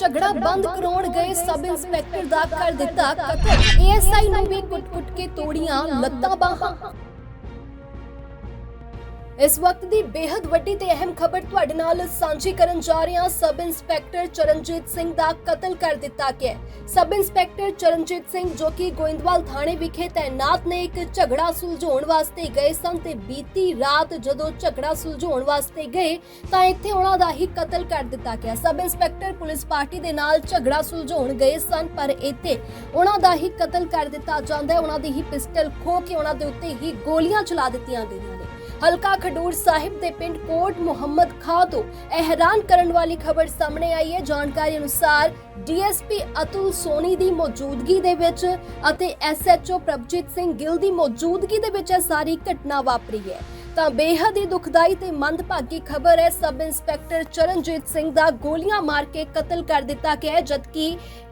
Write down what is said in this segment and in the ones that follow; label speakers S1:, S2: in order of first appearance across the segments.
S1: ਝਗੜਾ ਬੰਦ ਕਰਾਉਣ ਗਏ ਸਬ ਇੰਸਪੈਕਟਰ ਦਾ ਕਰ ਦਿੱਤਾ ਕਤਲ। ਏਐਸਆਈ ਨੂੰ ਵੀ ਕੁੱਟ-ਕੁੱਟ ਕੇ ਤੋੜੀਆਂ ਲੱਤਾਂ ਬਾਹਾਂ। ਇਸ ਵਕਤ ਦੀ ਬੇहद ਵੱਡੀ ਤੇ ਅਹਿਮ ਖਬਰ ਤੁਹਾਡੇ ਨਾਲ ਸਾਂਝੀ ਕਰਨ ਜਾ ਰਹੇ ਹਾਂ ਸਬ ਇੰਸਪੈਕਟਰ ਚਰਨਜੀਤ ਸਿੰਘ ਦਾ ਕਤਲ ਕਰ ਦਿੱਤਾ ਗਿਆ ਸਬ ਇੰਸਪੈਕਟਰ ਚਰਨਜੀਤ ਸਿੰਘ ਜੋ ਕਿ ਗੋਇੰਦਵਾਲ ਥਾਣੇ ਵਿਖੇ ਤੈਨਾਤ ਨੇ, ਇੱਕ ਝਗੜਾ ਸੁਲਝਾਉਣ ਵਾਸਤੇ ਗਏ ਸਨ ਤੇ ਬੀਤੀ ਰਾਤ ਜਦੋਂ ਝਗੜਾ ਸੁਲਝਾਉਣ ਵਾਸਤੇ ਗਏ, ਤਾਂ ਇੱਥੇ ਉਹਨਾਂ ਦਾ ਹੀ ਕਤਲ ਕਰ ਦਿੱਤਾ ਗਿਆ। ਸਬ ਇੰਸਪੈਕਟਰ ਪੁਲਿਸ ਪਾਰਟੀ ਦੇ ਨਾਲ ਝਗੜਾ ਸੁਲਝਾਉਣ ਗਏ ਸਨ, ਪਰ ਇੱਥੇ ਉਹਨਾਂ ਦਾ ਹੀ ਕਤਲ ਕਰ ਦਿੱਤਾ ਜਾਂਦਾ ਹੈ। ਉਹਨਾਂ ਦੀ ਹੀ ਪਿਸਟਲ ਖੋ ਕੇ ਉਹਨਾਂ ਦੇ ਉੱਤੇ ਹੀ ਗੋਲੀਆਂ ਚਲਾ ਦਿੱਤੀਆਂ ਗਈਆਂ ਨੇ। ਹਲਕਾ ਖਡੂਰ ਸਾਹਿਬ ਦੇ ਪਿੰਡ ਕੋਟ ਮੁਹੰਮਦ ਖਾਂ ਤੋਂ ਇਹ ਹੈਰਾਨ ਕਰਨ ਵਾਲੀ ਖਬਰ ਸਾਹਮਣੇ ਆਈ ਹੈ। ਜਾਣਕਾਰੀ ਅਨੁਸਾਰ ਡੀਐਸਪੀ ਅਤੁਲ ਸੋਨੀ ਦੀ ਮੌਜੂਦਗੀ ਦੇ ਵਿੱਚ ਅਤੇ ਐਸਐਚਓ ਪ੍ਰਭਜੀਤ ਸਿੰਘ ਗਿੱਲ ਦੀ ਮੌਜੂਦਗੀ ਦੇ ਵਿੱਚ ਇਹ ਸਾਰੀ ਘਟਨਾ ਵਾਪਰੀ ਹੈ। ਤਾਂ ਬੇਹੱਦ ਹੀ ਦੁਖਦਾਈ ਤੇ ਮੰਦਭਾਗੀ ਖਬਰ ਹੈ। ਸਬ ਇੰਸਪੈਕਟਰ ਚਰਨਜੀਤ ਸਿੰਘ ਦਾ ਗੋਲੀਆਂ ਮਾਰ ਕੇ ਕਤਲ ਕਰ ਦਿੱਤਾ ਗਿਆ ਹੈ, ਜਦਕਿ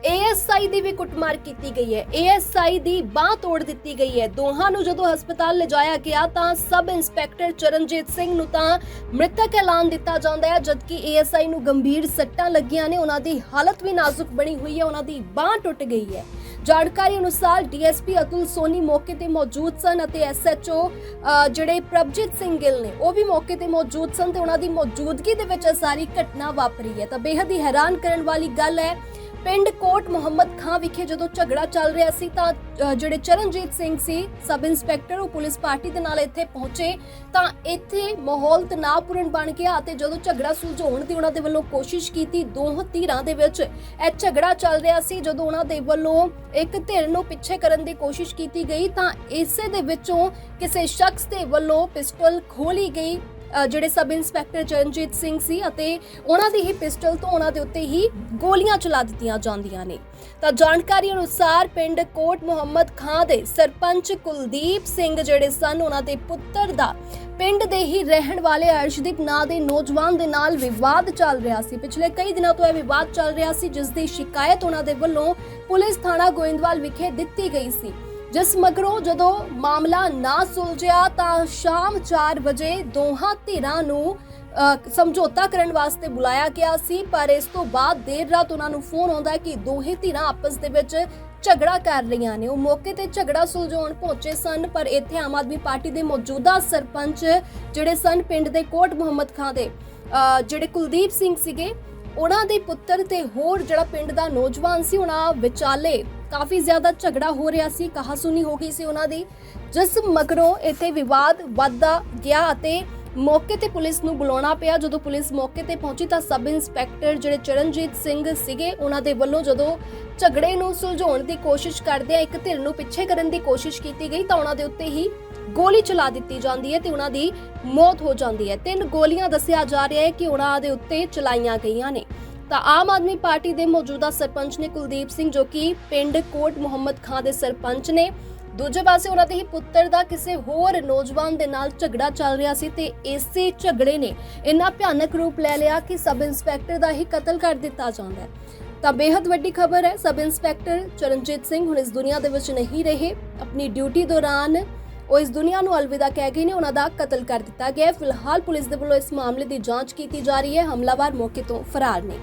S1: ਏਐਸਆਈ ਦੀ ਵੀ ਕੁੱਟਮਾਰ ਕੀਤੀ ਗਈ ਹੈ। ਏਐਸਆਈ ਦੀ ਬਾਹ ਤੋੜ ਦਿੱਤੀ ਗਈ ਹੈ। ਦੋਹਾਂ ਨੂੰ ਜਦੋਂ ਹਸਪਤਾਲ ਲਿਜਾਇਆ ਗਿਆ ਤਾਂ ਸਬ ਇੰਸਪੈਕਟਰ ਚਰਨਜੀਤ ਸਿੰਘ ਨੂੰ ਤਾਂ ਮ੍ਰਿਤਕ ਐਲਾਨ ਦਿੱਤਾ ਜਾਂਦਾ ਹੈ, ਜਦਕਿ ਏਐਸਆਈ ਨੂੰ ਗੰਭੀਰ ਸੱਟਾਂ ਲੱਗੀਆਂ ਨੇ। ਉਹਨਾਂ ਦੀ ਹਾਲਤ ਵੀ ਨਾਜ਼ੁਕ ਬਣੀ ਹੋਈ ਹੈ। ਉਹਨਾਂ ਦੀ ਬਾਹ ਟੁੱਟ ਗਈ ਹੈ। ਜਾਣਕਾਰੀ ਅਨੁਸਾਰ ਡੀਐਸਪੀ ਅਤੁਲ ਸੋਨੀ ਮੌਕੇ ਤੇ ਮੌਜੂਦ ਸਨ ਅਤੇ ਐਸਐਚਓ ਜਿਹੜੇ ਪ੍ਰਭਜੀਤ ਸਿੰਘ ਗਿੱਲ ਨੇ, ਉਹ ਵੀ ਮੌਕੇ ਤੇ ਮੌਜੂਦ ਸਨ ਤੇ ਉਹਨਾਂ ਦੀ ਮੌਜੂਦਗੀ ਦੇ ਵਿੱਚ ਇਹ ਸਾਰੀ ਘਟਨਾ ਵਾਪਰੀ ਹੈ। ਤਾਂ ਬੇਹੱਦ ਹੀ ਹੈਰਾਨ ਕਰਨ ਵਾਲੀ ਗੱਲ ਹੈ ਪਿੰਡ ਕੋਟ ਮੁਹੰਮਦ ਖਾਂ ਵਿਖੇ ਜਦੋਂ ਝਗੜਾ ਚੱਲ ਰਿਹਾ ਸੀ ਤਾਂ ਜਿਹੜੇ ਚਰਨਜੀਤ ਸਿੰਘ ਸੀ, ਸਬ ਇੰਸਪੈਕਟਰ, ਉਹ ਪੁਲਿਸ ਪਾਰਟੀ ਦੇ ਨਾਲ ਇੱਥੇ ਪਹੁੰਚੇ। ਤਾਂ ਇੱਥੇ ਮਾਹੌਲ ਤਣਾਅਪੂਰਨ ਬਣ ਗਿਆ ਅਤੇ ਜਦੋਂ ਝਗੜਾ ਸੁਲਝਾਉਣ ਦੀ ਉਹਨਾਂ ਦੇ ਵੱਲੋਂ ਕੋਸ਼ਿਸ਼ ਕੀਤੀ, ਦੋਹਾਂ ਧਿਰਾਂ ਦੇ ਵਿੱਚ ਇਹ ਝਗੜਾ ਚੱਲ ਰਿਹਾ ਸੀ। ਜਦੋਂ ਉਹਨਾਂ ਦੇ ਵੱਲੋਂ ਇੱਕ ਧਿਰ ਨੂੰ ਪਿੱਛੇ ਕਰਨ ਦੀ ਕੋਸ਼ਿਸ਼ ਕੀਤੀ ਗਈ ਤਾਂ ਇਸੇ ਦੇ ਵਿੱਚੋਂ ਕਿਸੇ ਸ਼ਖਸ ਦੇ ਵੱਲੋਂ ਪਿਸਟਲ ਖੋਲੀ ਗਈ। ਜਿਹੜੇ ਸਬ ਇੰਸਪੈਕਟਰ ਚਰਨਜੀਤ ਸਿੰਘ ਸੀ ਅਤੇ ਉਹਨਾਂ ਦੀ ਹੀ ਪਿਸਟਲ ਤੋਂ ਉਹਨਾਂ ਦੇ ਉੱਤੇ ਹੀ ਗੋਲੀਆਂ ਚਲਾ ਦਿੱਤੀਆਂ ਜਾਂਦੀਆਂ ਨੇ। ਤਾਂ ਜਾਣਕਾਰੀ ਅਨੁਸਾਰ ਪਿੰਡ ਕੋਟ ਮੁਹੰਮਦ ਖਾਂ ਦੇ ਸਰਪੰਚ ਕੁਲਦੀਪ ਸਿੰਘ ਜਿਹੜੇ ਸਨ, ਉਹਨਾਂ ਦੇ ਪੁੱਤਰ ਦਾ ਪਿੰਡ ਦੇ ਹੀ ਰਹਿਣ ਵਾਲੇ ਅਰਸ਼ਦੀਪ ਨਾਂ ਦੇ ਨੌਜਵਾਨ ਦੇ ਨਾਲ ਵਿਵਾਦ ਚੱਲ ਰਿਹਾ ਸੀ। ਪਿਛਲੇ ਕਈ ਦਿਨਾਂ ਤੋਂ ਇਹ ਵਿਵਾਦ ਚੱਲ ਰਿਹਾ ਸੀ, ਜਿਸ ਦੀ ਸ਼ਿਕਾਇਤ ਉਹਨਾਂ ਦੇ ਵੱਲੋਂ ਪੁਲਿਸ ਥਾਣਾ ਗੋਇੰਦਵਾਲ ਵਿਖੇ ਦਿੱਤੀ ਗਈ ਸੀ। ਜਿਸ ਮਗਰੋਂ ਜਦੋਂ ਮਾਮਲਾ ਨਾ ਸੁਲਝਿਆ ਤਾਂ ਸ਼ਾਮ 4 ਵਜੇ ਦੋਹਾਂ ਧਿਰਾਂ ਨੂੰ ਸਮਝੌਤਾ ਕਰਨ ਵਾਸਤੇ ਬੁਲਾਇਆ ਗਿਆ ਸੀ, ਪਰ ਇਸ ਤੋਂ ਬਾਅਦ ਦੇਰ ਰਾਤ ਉਹਨਾਂ ਨੂੰ ਫੋਨ ਆਉਂਦਾ ਕਿ ਦੋਹੇ ਧਿਰਾਂ ਆਪਸ ਦੇ ਵਿੱਚ ਝਗੜਾ ਕਰ ਰਹੀਆਂ ਨੇ। ਉਹ ਮੌਕੇ ਤੇ ਝਗੜਾ ਸੁਲਝਾਉਣ ਪਹੁੰਚੇ ਸਨ, ਪਰ ਇੱਥੇ ਆਮ ਆਦਮੀ ਪਾਰਟੀ ਦੇ ਮੌਜੂਦਾ ਸਰਪੰਚ ਜਿਹੜੇ ਸਨ, ਪਿੰਡ ਦੇ ਕੋਟ ਮੁਹੰਮਦ ਖਾਂ ਦੇ ਜਿਹੜੇ ਕੁਲਦੀਪ ਸਿੰਘ ਸੀਗੇ, ਉਹਨਾਂ ਦੇ ਪੁੱਤਰ ਤੇ ਹੋਰ ਜਿਹੜਾ ਪਿੰਡ ਦਾ ਨੌਜਵਾਨ ਸੀ, ਉਹਨਾਂ ਵਿਚਾਲੇ ਕਾਫੀ ਜ਼ਿਆਦਾ ਝਗੜਾ ਹੋ ਰਿਹਾ ਸੀ, ਕਹਾਸੁਨੀ ਹੋ ਗਈ ਸੀ ਉਹਨਾਂ ਦੀ, ਜਿਸ ਮਗਰੋਂ ਇੱਥੇ ਵਿਵਾਦ ਵੱਧਦਾ ਗਿਆ ਅਤੇ ਮੌਕੇ ਤੇ ਪੁਲਿਸ ਨੂੰ ਬੁਲਾਉਣਾ ਪਿਆ। ਜਦੋਂ ਪੁਲਿਸ ਮੌਕੇ ਤੇ ਪਹੁੰਚੀ ਤਾਂ ਸਬ ਇੰਸਪੈਕਟਰ ਜਿਹੜੇ ਚਰਨਜੀਤ ਸਿੰਘ ਸੀਗੇ, ਉਹਨਾਂ ਦੇ ਵੱਲੋਂ ਜਦੋਂ ਝਗੜੇ ਨੂੰ ਸੁਲਝਾਉਣ ਦੀ ਕੋਸ਼ਿਸ਼ ਕਰਦੇ ਆ, ਇੱਕ ਧਿਰ ਨੂੰ ਪਿੱਛੇ ਕਰਨ ਦੀ ਕੋਸ਼ਿਸ਼ ਕੀਤੀ ਗਈ, ਤਾਂ ਉਹਨਾਂ ਦੇ ਉੱਤੇ ਹੀ ਗੋਲੀ ਚਲਾ ਦਿੱਤੀ ਜਾਂਦੀ ਹੈ ਤੇ ਉਹਨਾਂ ਦੀ ਮੌਤ ਹੋ ਜਾਂਦੀ ਹੈ। ਤਿੰਨ ਗੋਲੀਆਂ ਦੱਸਿਆ ਜਾ ਰਿਹਾ ਹੈ ਕਿ ਉਹਨਾਂ ਦੇ ਉੱਤੇ ਚਲਾਈਆਂ ਗਈਆਂ ਨੇ। ਤਾਂ ਆਮ ਆਦਮੀ ਪਾਰਟੀ ਦੇ ਮੌਜੂਦਾ ਸਰਪੰਚ ਨੇ ਕੁਲਦੀਪ ਸਿੰਘ ਜੋ ਕਿ ਪਿੰਡ ਕੋਟ ਮੁਹੰਮਦ ਖਾਂ ਦੇ ਸਰਪੰਚ ਨੇ। ਦੂਜੇ ਪਾਸੇ ਉਹਨਾਂ ਦੇ ਹੀ ਪੁੱਤਰ ਦਾ ਕਿਸੇ ਹੋਰ ਨੌਜਵਾਨ ਦੇ ਨਾਲ ਝਗੜਾ ਚੱਲ ਰਿਹਾ ਸੀ ਤੇ ਇਸੇ ਝਗੜੇ ਨੇ ਇੰਨਾ ਭਿਆਨਕ ਰੂਪ ਲੈ ਲਿਆ ਕਿ ਸਬ ਇੰਸਪੈਕਟਰ ਦਾ ਹੀ ਕਤਲ ਕਰ ਦਿੱਤਾ ਜਾਂਦਾ ਹੈ। ਤਾਂ ਬੇहद ਵੱਡੀ ਖਬਰ ਹੈ, ਸਬ ਇੰਸਪੈਕਟਰ ਚਰਨਜੀਤ ਸਿੰਘ ਹੁਣ ਇਸ ਦੁਨੀਆ ਦੇ ਵਿੱਚ ਨਹੀਂ ਰਹੇ। ਆਪਣੀ ਡਿਊਟੀ ਦੌਰਾਨ ਉਹ ਇਸ ਦੁਨੀਆ ਨੂੰ ਅਲਵਿਦਾ ਕਹਿ ਗਏ ਨੇ, ਉਹਨਾਂ ਦਾ ਕਤਲ ਕਰ ਦਿੱਤਾ ਗਿਆ ਫਿਲਹਾਲ ਪੁਲਿਸ ਦੇ ਵੱਲੋਂ ਇਸ ਮਾਮਲੇ ਦੀ ਜਾਂਚ ਕੀਤੀ ਜਾ ਰਹੀ ਹੈ। ਹਮਲਾਵਰ ਮੌਕੇ ਤੋਂ ਫਰਾਰ ਨੇ।